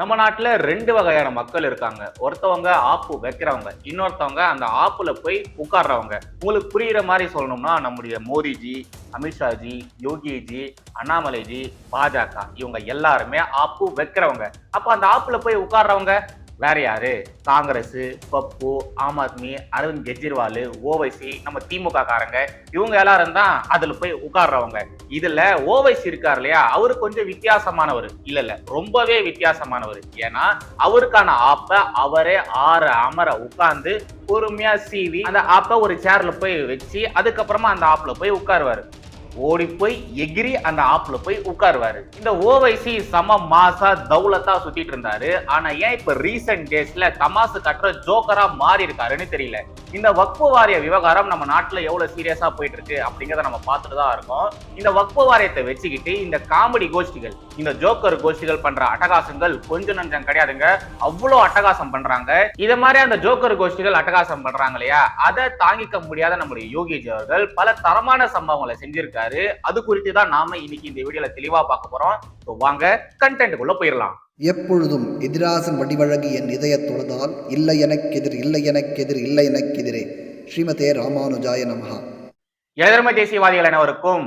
நம்ம நாட்டில் ரெண்டு வகையான மக்கள் இருக்காங்க. ஒருத்தவங்க ஆப்பு வைக்கிறவங்க இன்னொருத்தவங்க அந்த ஆப்புல போய் உட்கார்றவங்க. உங்களுக்கு புரியுற மாதிரி சொல்லணும்னா நம்முடைய மோடிஜி அமித்ஷாஜி யோகிஜி அண்ணாமலைஜி பாஜக இவங்க எல்லாருமே ஆப்பு வைக்கிறவங்க. அப்ப அந்த ஆப்புல போய் உட்கார்றவங்க வேற யாரு? காங்கிரஸ் பப்பு ஆம் ஆத்மி அரவிந்த் கெஜ்ரிவால் ஓவைசி நம்ம திமுக காரங்க. இவங்க எல்லாரும் தான் அதுல போய் உட்கார்றவங்க. இதுல ஓவைசி இருக்கார் இல்லையா? அவரு கொஞ்சம் வித்தியாசமானவர். இல்ல இல்ல ரொம்பவே வித்தியாசமானவர். ஏன்னா அவருக்கான ஆப்ப அவரே ஆற அமர உட்கார்ந்து பொறுமையா சீவி அந்த ஆப்ப ஒரு சேர்ல போய் வச்சு அதுக்கப்புறமா அந்த ஆப்ல போய் உட்காருவாரு. ஓடி போய் எகிரி அந்த ஆப்ல போய் உட்காருவாரு. இந்த ஓவைசி சம மாசா தௌலத்தா சுத்திட்டு இருந்தாரு. ஆனா ஏன் இப்ப ரீசெண்ட் டேஸ்ல தமாசு கட்டுற ஜோக்கரா மாறி இருக்காருன்னு தெரியல. இந்த வக்பு வாரிய விவகாரம் நம்ம நாட்டுல எவ்வளவு சீரியஸா போயிட்டு இருக்கு அப்படிங்கறத நம்ம பார்த்துட்டு தான் இருக்கோம். இந்த வக்பு வாரியத்தை வச்சுக்கிட்டு இந்த காமெடி கோஷ்டிகள் இந்த ஜோக்கர் கோஷ்டிகள் பண்ற அட்டகாசங்கள் கொஞ்சம் நஞ்சம் கிடையாதுங்க. அவ்வளவு அட்டகாசம் பண்றாங்க. இத மாதிரி அந்த ஜோக்கர் கோஷ்டிகள் அட்டகாசம் பண்றாங்க இல்லையா? அதை தாங்கிக்க முடியாத நம்முடைய யோகிஜி அவர்கள் பல தரமான சம்பவங்களை செஞ்சிருக்காரு. அது குறித்து தான் நாம இன்னைக்கு இந்த வீடியோல தெளிவா பார்க்க போறோம். வாங்க கண்டென்ட்டுக்குள்ள போயிடலாம். எப்பொழுதும் எதிராசன் வடிவழகி என் இதய தொழுதால் இல்லை எனக்கெதிர் இல்லை எனக்கெதிர் இல்லை எனக்கெதிரே. ஸ்ரீமதே ராமானுஜாய நமஹா. எதிர்மை தேசியவாதிகள் அனைவருக்கும்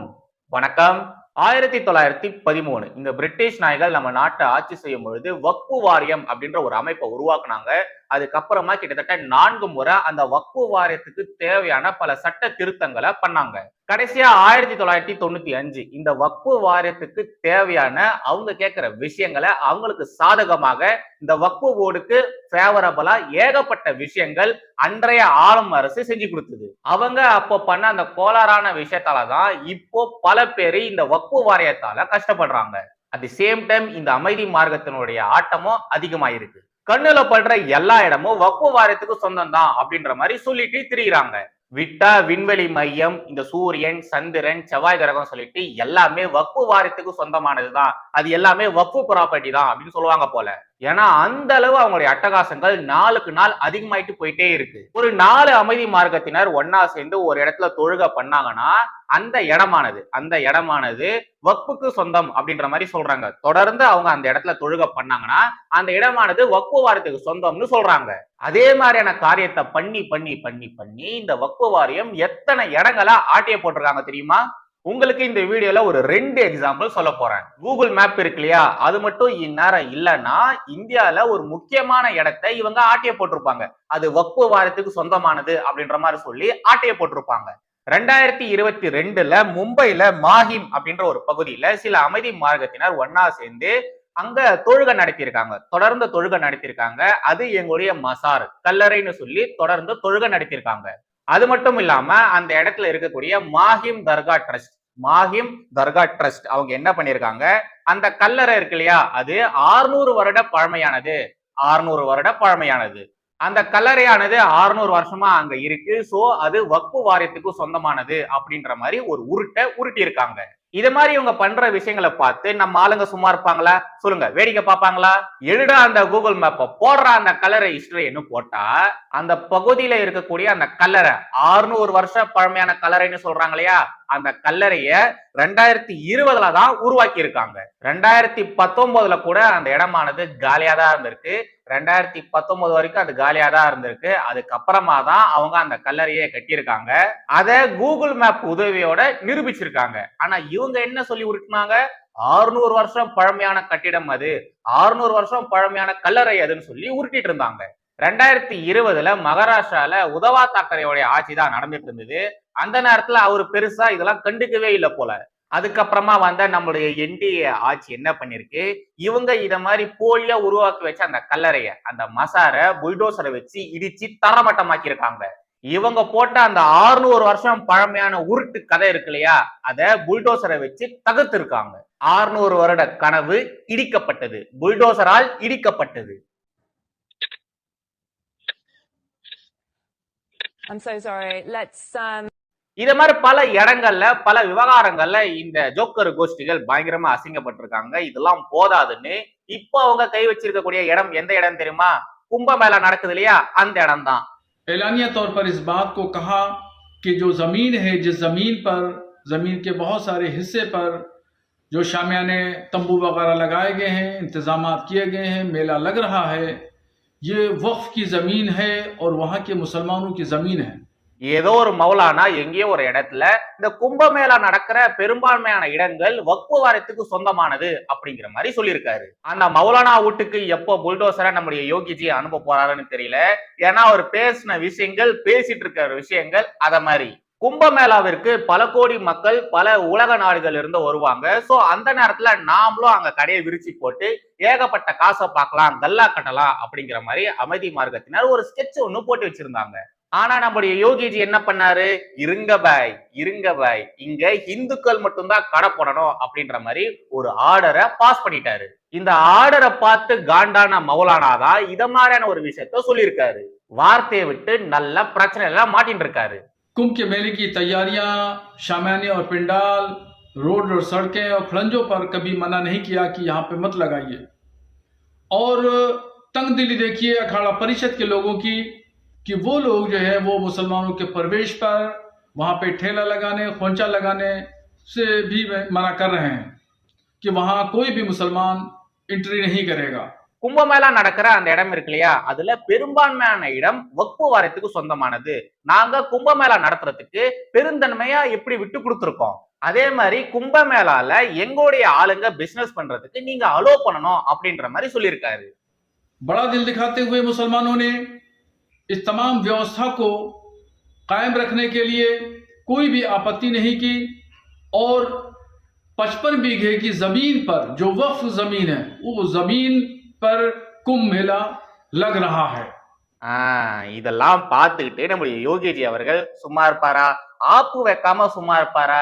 வணக்கம். ஆயிரத்தி தொள்ளாயிரத்தி பதிமூணு. இந்த பிரிட்டிஷ் நாய்கள் நம்ம நாட்டை ஆட்சி செய்யும் பொழுது வக்பு வாரியம் அப்படின்ற ஒரு அமைப்பை உருவாக்குனாங்க. அதுக்கப்புறமா கிட்டத்தட்ட நான்கு முறை அந்த வக்பு வாரியத்துக்கு தேவையான பல சட்ட திருத்தங்களை பண்ணாங்க. கடைசியா ஆயிரத்தி தொள்ளாயிரத்தி தொண்ணூத்தி அஞ்சு இந்த வக்பு வாரியத்துக்கு தேவையான அவங்க கேட்கிற விஷயங்களை அவங்களுக்கு சாதகமாக இந்த வக்பு போர்டுக்கு ஃபேவரபிளா ஏகப்பட்ட விஷயங்கள் அன்றைய ஆளும் அரசு செஞ்சு கொடுத்தது. அவங்க அப்போ பண்ண அந்த கோளாறான விஷயத்தால தான் இப்போ பல பேர் இந்த வக்பு வாரியத்தால கஷ்டப்படுறாங்க. அட் தி சேம் டைம் இந்த அமைதி மார்க்கத்தினுடைய ஆட்டமும் அதிகமாயிருக்கு. கண்ணுல படுற எல்லா இடமும் வக்பு வாரியத்துக்கு சொந்தம் தான் அப்படின்ற மாதிரி சொல்லிட்டு திரிகிறாங்க விட்டா விண்வெளி மையம் இந்த சூரியன் சந்திரன் செவ்வாய் கிரகம் சொல்லிட்டு எல்லாமே வக்பு வாரியத்துக்கு சொந்தமானதுதான். அது எல்லாமே வக்பு ப்ராப்பர்ட்டி தான் அப்படின்னு சொல்லுவாங்க போல. ஏன்னா அந்த அளவு அவங்களுடைய அட்டகாசங்கள் நாளுக்கு நாள் அதிகமாயிட்டு போயிட்டே இருக்கு. ஒரு நாலு அமைதி மார்க்கத்தினர் ஒன்னா சேர்ந்து ஒரு இடத்துல தொழுக பண்ணாங்கன்னா அந்த இடமானது அந்த இடமானது வக்புக்கு சொந்தம் அப்படின்ற மாதிரி சொல்றாங்க. தொடர்ந்து அவங்க அந்த இடத்துல தொழுக பண்ணாங்கன்னா அந்த இடமானது வக்பு வாரியத்துக்கு சொந்தம்னு சொல்றாங்க. அதே மாதிரியான காரியத்தை பண்ணி பண்ணி பண்ணி பண்ணி இந்த வக்பு வாரியம் எத்தனை இடங்களா ஆட்டிய போட்டிருக்காங்க தெரியுமா? உங்களுக்கு இந்த வீடியோல ஒரு ரெண்டு எக்ஸாம்பிள் சொல்ல போறேன். கூகுள் மேப் இருக்கு இல்லையா அது மட்டும் இந்நேரம் இல்லைன்னா இந்தியால ஒரு முக்கியமான இடத்தை இவங்க ஆட்டிய போட்டிருப்பாங்க. அது வக்பு வாரத்துக்கு சொந்தமானது அப்படின்ற மாதிரி சொல்லி ஆட்டிய போட்டிருப்பாங்க. ரெண்டாயிரத்தி இருபத்தி ரெண்டுல மும்பைல மாஹிம் அப்படின்ற ஒரு பகுதியில சில அமைதி மார்க்கத்தினர் ஒன்னா சேர்ந்து அங்க தொழுகை நடத்தியிருக்காங்க. தொடர்ந்து தொழுகை நடத்தியிருக்காங்க. அது எங்களுடைய மசார் கல்லறைன்னு சொல்லி தொடர்ந்து தொழுகை நடத்தியிருக்காங்க. அது மட்டும் இல்லாம அந்த இடத்துல இருக்கக்கூடிய மாஹிம் தர்கா ட்ரஸ்ட் மாஹிம் தர்கா ட்ரஸ்ட். அவங்க என்ன பண்ணியிருக்காங்க அந்த கல்லறை இருக்கு இல்லையா? அது ஆறுநூறு வருட பழமையானது. ஆறுநூறு வருட பழமையானது. அந்த கல்லறையானது ஆறுநூறு வருஷமா அங்க இருக்கு. சோ அது வக்பு வாரியத்துக்கு சொந்தமானது அப்படின்ற மாதிரி ஒரு உருட்டை உருட்டி இருக்காங்க இது மாதிரி இவங்க பண்ற விஷயங்களை பார்த்து நம்ம ஆளுங்க சும்மா இருப்பாங்களா? சொல்லுங்க. வேடிக்கை பார்ப்பாங்களா? எழுடா அந்த கூகுள் மேப்பை போடுற அந்த கல்லறை ஹிஸ்டரின்னு போட்டா அந்த பகுதியில இருக்கக்கூடிய அந்த கல்லறை ஆறுநூறு வருஷம் பழமையான கல்லறைன்னு சொல்றாங்க இல்லையா? அந்த கல்லறைய ரெண்டாயிரத்தி இருபதுல தான் உருவாக்கி இருக்காங்க ரெண்டாயிரத்தி பத்தொன்பதுல கூட அந்த இடமானது காலியா தான் இருந்திருக்கு. ரெண்டாயிரத்தி பத்தொன்பது வரைக்கும் அது காலியா தான் இருந்திருக்கு. அதுக்கப்புறமா தான் அவங்க அந்த கல்லறையை கட்டியிருக்காங்க. அதை கூகுள் மேப் உதவியோட நிரூபிச்சிருக்காங்க. ஆனா இவங்க என்ன சொல்லி உருட்டினாங்க? ஆறுநூறு வருஷம் பழமையான கட்டிடம் அது. ஆறுநூறு வருஷம் பழமையான கல்லறை அதுன்னு சொல்லி உருட்டிட்டு இருந்தாங்க. ரெண்டாயிரத்தி இருபதுல மகாராஷ்டிரால உதவா தாக்கரேயோடைய ஆட்சி தான் நடந்துட்டு இருந்தது. அந்த நேரத்துல அவர் பெருசா இதெல்லாம் கண்டுக்கவே இல்லை போல. அதுக்கப்புறமா வந்த நம்மளுடைய என்டிஏ ஆட்சி என்ன பண்ணிருக்கு? இவங்க இத மாதிரி போலியா உருவாக்கி வச்ச அந்த கல்லறைய அந்த மசார புல்டோசரை வச்சு இடிச்சு தரமட்டமாக்கி இருக்காங்க இவங்க போட்ட அந்த ஆறுநூறு வருஷம் பழமையான உருட்டு கதை இருக்கு இல்லையா? அத புல்டோசரை வச்சு தகர்த்து இருக்காங்க ஆறுநூறு வருட கனவு இடிக்கப்பட்டது. புல்டோசரால் இடிக்கப்பட்டது. Um இத மாதிரி பல இடங்கள்ல பல விவகாரங்கள்ல இந்த ஜோக்கர் கோஷ்டிகள் பயங்கரமா அசிங்கப்பட்டிருக்காங்க. இதெல்லாம் போதாதுன்னு இப்போ அவங்க கை வச்சிருக்கக்கூடிய இடம் எந்த இடம் தெரியுமா? கும்பமேளா நடக்குது இல்லையா? அந்த இடம் தான் اعلانیہ طور پر اس بات کو کہا کہ جو زمین ہے، جس زمین پر، زمین کے بہت سارے حصے پر جو شامیانے تمبو وغیرہ لگائے گئے ہیں، انتظامات کیے گئے ہیں، میلہ لگ رہا ہے، یہ وقف کی زمین ہے اور وہاں کے مسلمانوں کی زمین ہے۔ ஏதோ ஒரு மௌலானா எங்கேயோ ஒரு இடத்துல இந்த கும்பமேளா நடக்கிற பெரும்பான்மையான இடங்கள் வக்பு வாரத்துக்கு சொந்தமானது அப்படிங்கிற மாதிரி சொல்லியிருக்காரு. அந்த மௌலானா வீட்டுக்கு எப்போ புல்டோசரை நம்முடைய யோகிஜி அனுப்ப போறாருன்னு தெரியல. ஏன்னா அவர் பேசின விஷயங்கள் பேசிட்டு இருக்கிற விஷயங்கள் அத மாதிரி. கும்பமேளாவிற்கு பல கோடி மக்கள் பல உலக நாடுகள் இருந்து வருவாங்க. சோ அந்த நேரத்துல நாமளும் அங்க கடையை விரிச்சு போட்டு ஏகப்பட்ட காசை பார்க்கலாம் கல்லா கட்டலாம் அப்படிங்கிற மாதிரி அமைதி மார்க்கத்தினர் ஒரு ஸ்கெட்ச் ஒன்று போட்டு வச்சிருந்தாங்க. ஆனா நம்முடைய யோகிஜி என்ன பண்ணாரு இருங்க பாய் இருங்க பாய் இங்க இந்துக்கள் மட்டும்தான் கடை போடணும் அப்படின்ற மாதிரி ஒரு ஆர்டரை பாஸ் பண்ணிட்டாரு இந்த ஆர்டரை பார்த்து காண்டான மௌலானா தான் இத மாதிரியான ஒரு விஷயத்த சொல்லியிருக்காரு வார்த்தையை விட்டு நல்ல பிரச்சனை எல்லாம் மாட்டின்னு இருக்காரு कुंभ के मेले की तैयारियां शामियाने और पिंडाल रोड और सड़कें और खड़ंजों पर कभी मना नहीं किया कि यहाँ पे मत लगाइए और तंग दिली देखिए अखाड़ा परिषद के लोगों की कि वो लोग जो है वो मुसलमानों के प्रवेश पर वहाँ पे ठेला लगाने खोंचा लगाने से भी मना कर रहे हैं कि वहाँ कोई भी मुसलमान एंट्री नहीं करेगा கும்பமேளா நடக்கிற அந்த இடம் இருக்கு இல்லையா அதுல பெரும்பான்மையான இடம் வக்பு வாரியத்துக்கு சொந்தமானது நாங்க கும்பமேளா நடத்துறதுக்கு பெருந்தன்மையா எப்படி விட்டு கொடுத்துருக்கோம் அதே மாதிரி கும்பமேளால எங்களுடைய ஆளுங்க பிசினஸ் பண்றதுக்கு நீங்க அலோ பண்ணணும் அப்படின்ற மாதிரி சொல்லியிருக்காரு बड़ा दिल दिखाते हुए मुसलमानों ने इस तमाम व्यवस्था को कायम रखने के लिए कोई भी आपत्ति नहीं की और 55 बीघे की जमीन पर जो वक्फ जमीन है वो जमीन पर कुंभ मेला लग रहा है ஆஹ் இதெல்லாம் பார்த்துக்கிட்டு நம்முடைய யோகிஜி அவர்கள் சும்மா இருப்பாரா ஆப்பு வைக்காம சும்மா இருப்பாரா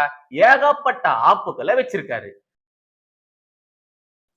ஏகப்பட்ட ஆப்புகளை வச்சிருக்காரு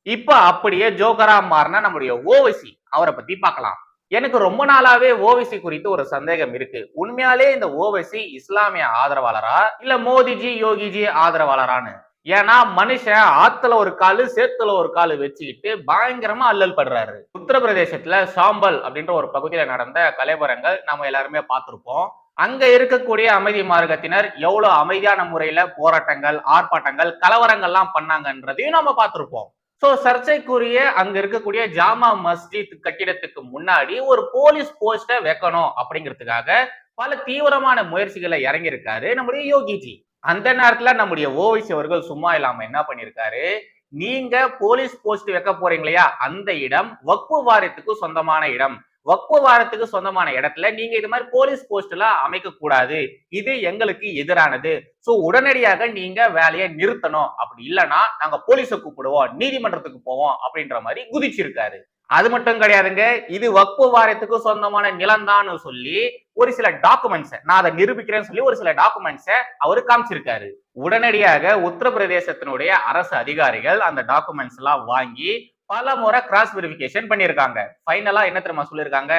இப்ப அப்படியே ஜோக்கரா மாறின நம்முடைய ஓவைசி அவரை பத்தி பார்க்கலாம் எனக்கு ரொம்ப நாளாவே ஓவைசி குறித்து ஒரு சந்தேகம் இருக்கு. உண்மையாலே இந்த ஓவைசி இஸ்லாமிய ஆதரவாளரா? இல்ல மோதிஜி யோகிஜி ஆதரவாளரான்னு? ஏன்னா மனுஷன் ஆத்துல ஒரு காலு சேத்துல ஒரு காலு வச்சுக்கிட்டு பயங்கரமா அல்லல் படுறாரு. உத்தரப்பிரதேசத்துல சாம்பல் அப்படின்ற ஒரு பகுதியில நடந்த கலைவரங்கள் நம்ம எல்லாருமே பார்த்திருப்போம். அங்க இருக்கக்கூடிய அமைதி மார்க்கத்தினர் எவ்வளவு அமைதியான முறையில போராட்டங்கள் ஆர்ப்பாட்டங்கள் கலவரங்கள்லாம் பண்ணாங்கன்றதையும் நம்ம பார்த்திருப்போம். சோ சர்ச்சைக்குரிய அங்க இருக்கக்கூடிய ஜாமா மஸ்ஜித் கட்டிடத்துக்கு முன்னாடி ஒரு போலீஸ் போஸ்ட வைக்கணும் அப்படிங்கிறதுக்காக பல தீவிரமான முயற்சிகளை இறங்கியிருக்காரு நம்முடைய யோகிஜி அந்த நேரத்துல நம்முடைய ஓவைசி அவர்கள் சும்மா இல்லாம என்ன பண்ணிருக்காரு நீங்க போலீஸ் போஸ்ட் வைக்க போறீங்க இல்லையா? அந்த இடம் வக்பு வாரியத்துக்கு சொந்தமான இடம். வக்பு வாரத்துக்கு சொந்தமான இடத்துல நீங்க இது மாதிரி போலீஸ் போஸ்ட் எல்லாம் அமைக்க கூடாது இது எங்களுக்கு எதிரானது. சோ உடனடியாக நீங்க வேலையை நிறுத்தணும். அப்படி இல்லைன்னா நாங்க போலீஸை கூப்பிடுவோம் நீதிமன்றத்துக்கு போவோம் அப்படின்ற மாதிரி குதிச்சிருக்காரு. அது மட்டும் கிடையாதுங்க. இது வக்பு வாரியத்துக்கு சொந்தமான நிலம்தான்னு சொல்லி ஒரு சில டாக்குமெண்ட்ஸ் நான் அதை நிரூபிக்கிறேன்னு சொல்லி ஒரு சில டாக்குமெண்ட்ஸை அவரு காமிச்சிருக்காரு. உடனடியாக உத்தரப்பிரதேசத்தினுடைய அரசு அதிகாரிகள் அந்த டாக்குமெண்ட்ஸ் எல்லாம் வாங்கி பல முறை கிராஸ் வெரிஃபிகேஷன் பண்ணியிருக்காங்க ஃபைனலா என்ன தெரியுமா சொல்லியிருக்காங்க?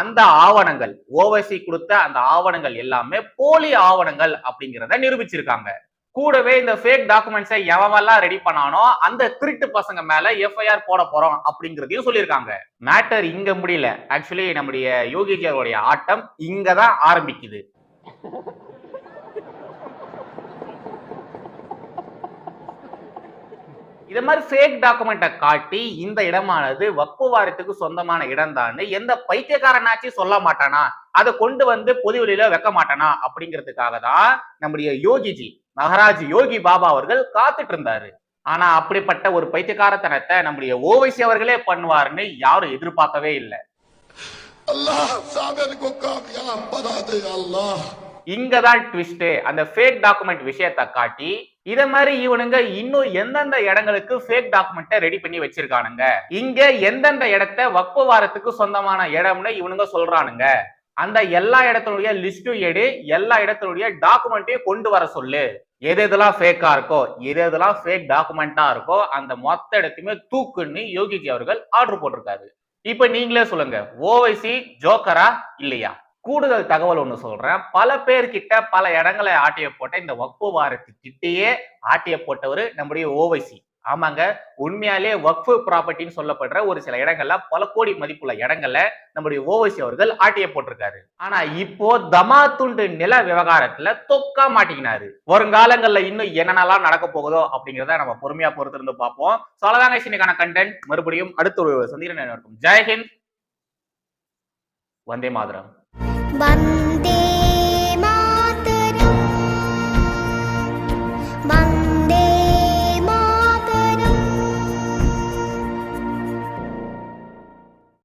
அந்த ஆவணங்கள் ஓவைசி கொடுத்த அந்த ஆவணங்கள் எல்லாமே போலி ஆவணங்கள் அப்படிங்கிறத நிரூபிச்சிருக்காங்க. கூடவே இந்த ஃபேக் டாக்குமெண்ட்ஸை எவெல்லாம் ரெடி பண்ணானோ அந்த திருட்டு பசங்க மேல எஃப்ஐஆர் போட போறோம் அப்படிங்கிறதையும் சொல்லியிருக்காங்க. மேட்டர் இங்க முடியல. ஆக்சுவலி நம்முடைய யோகிஜியருடைய ஆட்டம் ஆட்டம் இங்கதான் ஆரம்பிக்குது. இது மாதிரி ஃபேக் டாக்குமெண்ட்டை காட்டி இந்த இடமானது வக்பு வாரியத்துக்கு சொந்தமான இடம் தான் எந்த பைத்தியக்காரனாச்சும் சொல்ல மாட்டானா? அதை கொண்டு வந்து பொது வெளியில வைக்க மாட்டானா? அப்படிங்கிறதுக்காக தான் நம்முடைய யோகிஜி மகராஜ் யோகி பாபா அவர்கள் காத்துட்டு இருந்தாரு. ஆனா அப்படிப்பட்ட ஒரு பைத்தியக்காரத்தனத்தை நம்முடைய ஓவைசி அவர்களே பண்ணுவாருன்னு யாரும் எதிர்பார்க்கவே இல்லை. இங்கதான் ட்விஸ்ட் அந்த ஃபேக் டாக்குமெண்ட் விஷயத்தை காட்டி இத மாதிரி இவனுங்க இன்னும் எந்தெந்த இடங்களுக்கு ஃபேக் டாக்குமெண்ட்டை ரெடி பண்ணி வச்சிருக்கானுங்க? இங்க எந்தெந்த இடத்த வக்பு வாரத்துக்கு சொந்தமான இடம்னு இவனுங்க சொல்றானுங்க. அந்த எல்லா இடத்துடைய லிஸ்டும் எடு எல்லா இடத்துடைய டாக்குமெண்ட்டையும் கொண்டு வர சொல்லு. எது எதெல்லாம் ஃபேக்கா இருக்கோ எது எதெல்லாம் ஃபேக் டாக்குமெண்டா இருக்கோ அந்த மொத்த இடத்தையுமே தூக்குன்னு யோகிஜி அவர்கள் ஆர்டர் போட்டிருக்காரு. இப்ப நீங்களே சொல்லுங்க ஓவைசி ஜோக்கரா இல்லையா? கூடுதல் தகவல் ஒன்று சொல்றேன். பல பேர்கிட்ட பல இடங்களை ஆட்டிய போட்ட இந்த வக்ஃபு வாரத்துக்கிட்டேயே ஆட்டிய போட்டவர் நம்முடைய ஓவைசி ஆமாங்க உண்மையாலே வக்ஃபு ப்ராப்பர்ட்டின்னு சொல்லப்படுற ஒரு சில இடங்கள்ல பல கோடி மதிப்புள்ள இடங்கள்ல நம்முடைய ஓவைசி அவர்கள் ஆட்டிய போட்டிருக்காரு. ஆனா இப்போ தமாத்துண்டு நில விவகாரத்துல தொக்கா மாட்டிக்கினாரு. வருங்காலங்கள்ல இன்னும் என்னென்னலாம் நடக்க போகுதோ அப்படிங்கிறத நம்ம பொறுமையா பொறுத்திருந்து பார்ப்போம். சொல்லதாங்க இன்னைக்கான கண்டென்ட் மறுபடியும் அடுத்த ஒரு சந்திரன் இருக்கும் ஜெயஹிந்த் வந்தே மாதரம். वन्दे